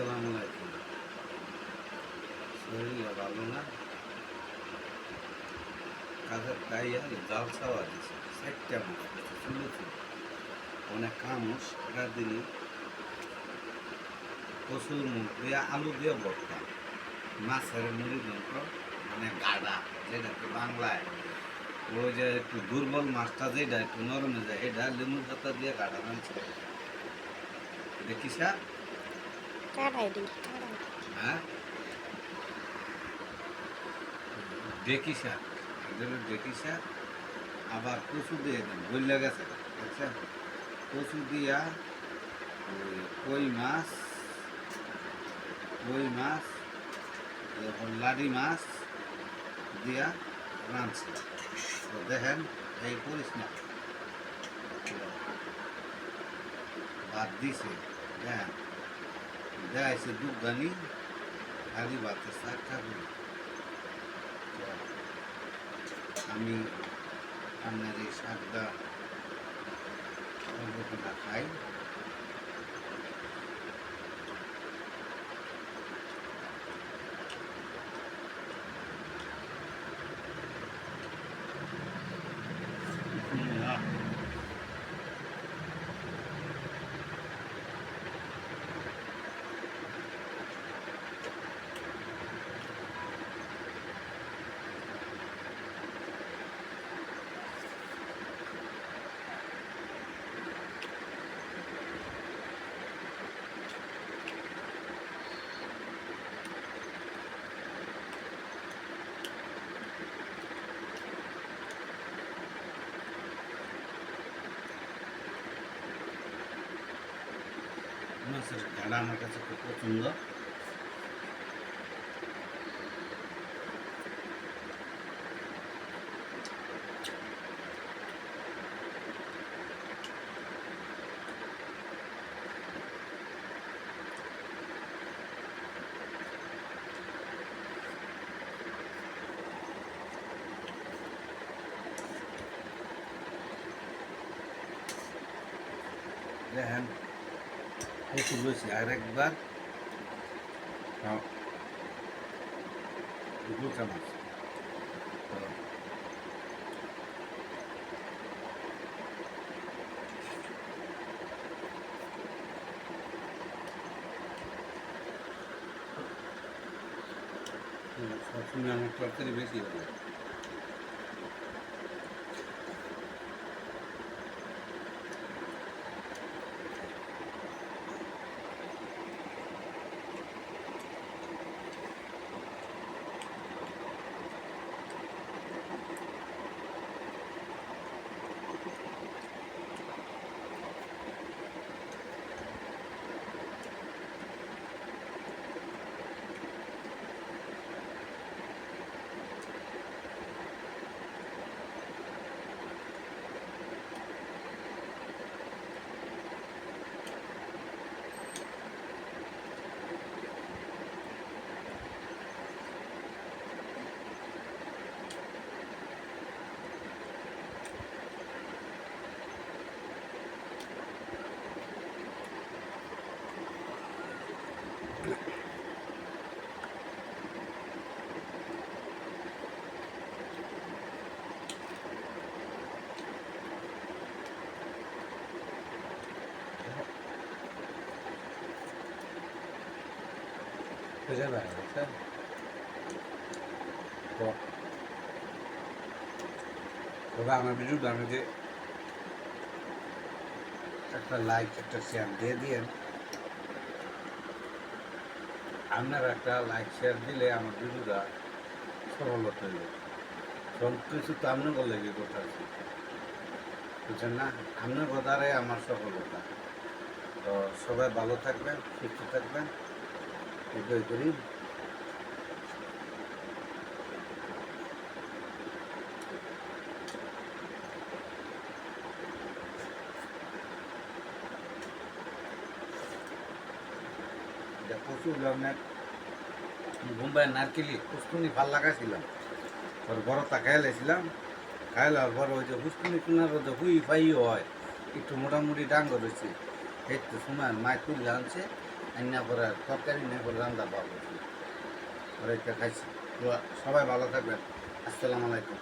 আসসালামু আলাইকুম। শরীর ভালো না? কাজের জাল ছাওয়া চুলো চুলো অনেক দিনে কচুর মুখ দিয়ে আলু দিয়ে ভর্তা। মাছের মুড়ি মাংস মানে গাডা যেটাকে বাংলায়। ওই যে একটু দুর্বল মাছটা যেটা একটু নরমে যায়, এটা লেবুর পাতা দিয়ে গাডা রাঁধছে দেখিস কাটাই দিই কাটাই হ্যাঁ? ডেকি শাক এগুলো ডেকি শাক আবার কচু দিয়ে দেন বললে গেছে বুঝছেন কচু দিয়া কই মাছ কই মাছ লাডি মাছ দিয়া রাঁধছে। তো দেখেন, এই করিস না ভাত দিছে দেখেন দেখাইছে দুধ গানি খালি ভাতের শাক খাব তো আমি আপনার এই শাকটা খাই মাছের গাড়া আমার কাছে খুব পছন্দ ให้คุณด้วยเสียแรกบ้างครับดูดูกันครับคุณยังตัวกันไม่เสียเลย না বুঝছেন তো তবে আমার ভিডিওটা আমাকে একটা লাইক একটা শেয়ার দিয়ে দিয়েন আপনার একটা লাইক শেয়ার দিলে আমার ভিডিওটা সফলতা হইবে সব কিছু তো আপনার বলে গিয়ে কথা আছে। বুঝছেন না? আপনার কথারে আমার সফলতা। তো সবাই ভালো থাকবেন, সুস্থ থাকবেন। এটাই করি। প্রচুর আপনার মুম্বাই নারকেলি পুষ্কুনি ভালো লাগাইছিলাম। তোর বড় তা খাইল আর বড় ওই যে পুষ্কুনি কুনার যে হুই ফাই হয়, একটু মোটামুটি ডাঙ্গ রয়েছে একটু সময় মায় তুলে আনছে, আইনা করে তরকারি নিয়ে করে রান্না পাবো ওরা একটা খাইছি। সবাই ভালো থাকবেন। আসসালামু আলাইকুম।